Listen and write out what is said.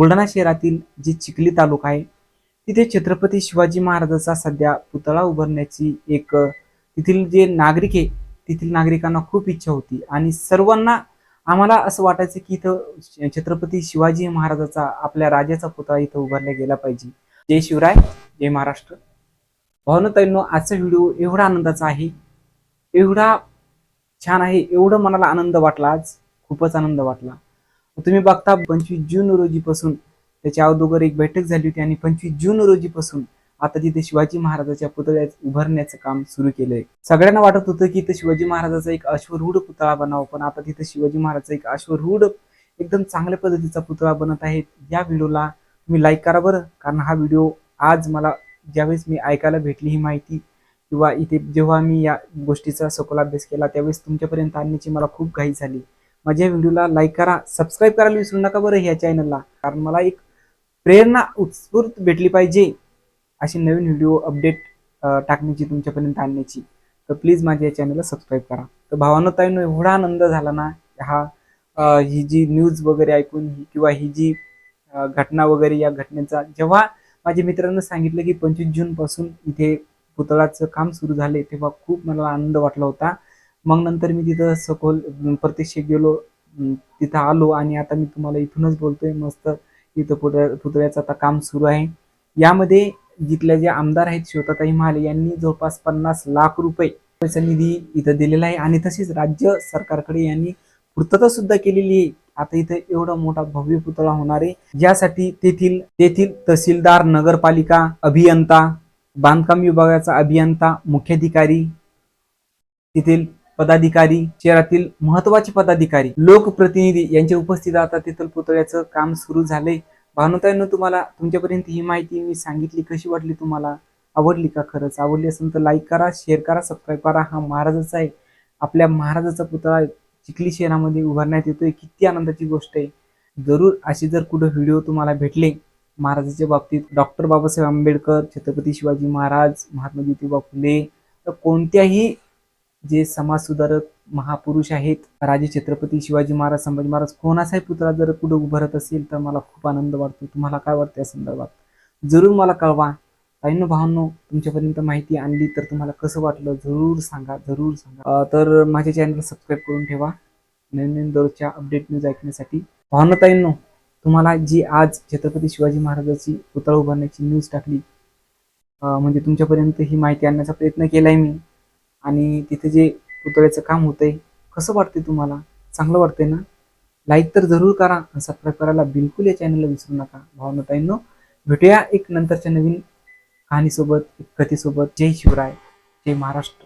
बुलढाणा शहरातील जे चिखली तालुका आहे तिथे छत्रपती शिवाजी महाराजाचा सध्या पुतळा उभारण्याची एक तेथील तिथील जे नागरिक आहे तेथील नागरिकांना खूप इच्छा होती. आणि सर्वांना आम्हाला असं वाटायचं की इथं छत्रपती शिवाजी महाराजाचा आपल्या राजाचा पुतळा इथं उभारला गेला पाहिजे. जय शिवराय जय महाराष्ट्र. भावनताईंनो आजचा व्हिडिओ एवढा आनंदाचा आहे एवढा छान आहे एवढं मनाला आनंद वाटला आज खूपच आनंद वाटला. तुम्ही बघता पंचवीस जून रोजीपासून त्याच्या अगोदर एक बैठक झाली होती आणि पंचवीस जून रोजीपासून आता तिथे शिवाजी महाराजाच्या पुतळ्यात उभारण्याचं काम सुरू केलंय. सगळ्यांना वाटत होतं की इथं शिवाजी महाराजाचा एक अश्वरूढ पुतळा बनावा पण आता तिथे शिवाजी महाराजाचा एक अश्वरूढ एकदम चांगल्या पद्धतीचा पुतळा बनत आहे. या व्हिडिओला तुम्ही लाईक करा बरं कारण हा व्हिडिओ आज मला ज्यावेळेस मी ऐकायला भेटली ही माहिती किंवा इथे जेव्हा मी या गोष्टीचा सखोल अभ्यास केला त्यावेळेस तुमच्यापर्यंत आणण्याची मला खूप घाई झाली. माझ्या व्हिडिओला लाईक करा सबस्क्राईब करायला विसरू नका बरं ह्या चॅनलला कारण मला एक प्रेरणा उत्स्फूर्त भेटली पाहिजे अशी नवीन व्हिडिओ अपडेट टाकण्याची तुमच्यापर्यंत आणण्याची. तर प्लीज माझ्या या चॅनलला सबस्क्राईब करा. तर भावानं ताईनं एवढा आनंद झाला ना हा ही जी न्यूज वगैरे ऐकून ही- किंवा ही जी घटना वगैरे या घटनेचा जेव्हा माझ्या मित्रांनं सांगितलं की पंचवीस जूनपासून इथे पुतळाचं काम सुरू झाले तेव्हा खूप मला आनंद वाटला होता. मग नंतर मी तिथं सखोल प्रत्यक्ष गेलो. तिथं आलो आणि आता मी तुम्हाला इथूनच बोलतोय मस्त इथं पुतळ्या पुतळ्याचं आता काम सुरू आहे. यामध्ये जिथल्या जे आमदार आहेत श्वेताताई महाले यांनी जवळपास पन्नास लाख रुपये पैसा निधी इथं दिलेला आहे आणि तसेच राज्य सरकारकडे यांनी पूर्तता सुद्धा केलेली आहे. आता इथं एवढा मोठा भव्य पुतळा होणार आहे. ज्यासाठी तेथील तेथील तहसीलदार नगरपालिका अभियंता बांधकाम विभागाचा अभियंता मुख्याधिकारी तेथील पदाधिकारी शहरातील महत्त्वाचे पदाधिकारी लोकप्रतिनिधी यांच्या उपस्थित आता तेथील पुतळ्याचं काम सुरू झालंय. भानुताईनं तुम्हाला तुमच्यापर्यंत ही माहिती मी सांगितली. कशी वाटली तुम्हाला? आवडली का खरंच? आवडली असेल तर लाईक करा शेअर करा सबस्क्राईब करा. हा महाराजाचा आहे. आपल्या महाराजाचा पुतळा चिखली शहरामध्ये उभारण्यात येतोय. किती आनंदाची गोष्ट आहे. जरूर असे जर कुठं व्हिडिओ तुम्हाला भेटले महाराजाच्या बाबतीत डॉक्टर बाबासाहेब आंबेडकर छत्रपती शिवाजी महाराज महात्मा ज्योतिबा फुले तर कोणत्याही जे समाजसुधारक महापुरुष आहेत राजे छत्रपती शिवाजी महाराज संभाजी महाराज कोणाचाही पुतळा जर कुठं उभारत असेल तर मला खूप आनंद वाटतो. तुम्हाला काय वाटतं या संदर्भात? जरूर मला कळवा. ताईंनो भावांनो तुमच्यापर्यंत माहिती आणली तर तुम्हाला कसं वाटलं जरूर सांगा जरूर सांगा. तर माझ्या चॅनलला सबस्क्राईब करून ठेवा. नवीन नवीन दररोजच्या अपडेट न्यूज ऐकण्यासाठी. भावनो ताईंनो तुम्हाला जी आज छत्रपती शिवाजी महाराजाची पुतळा उभारण्याची न्यूज टाकली म्हणजे तुमच्यापर्यंत ही माहिती आणण्याचा प्रयत्न केलाय मी. आणि तिथे जे पुतळ्याचं काम होतंय कसं वाटतंय तुम्हाला? चांगलं वाटतंय ना? लाईक तर जरूर करा आणि सबस्क्राईब करायला बिलकुल या चॅनलला विसरू नका. भावना ताईंनो भेटूया एक नंतरच्या नवीन कहाणीसोबत एक कथेसोबत. जय शिवराय. जय महाराष्ट्र.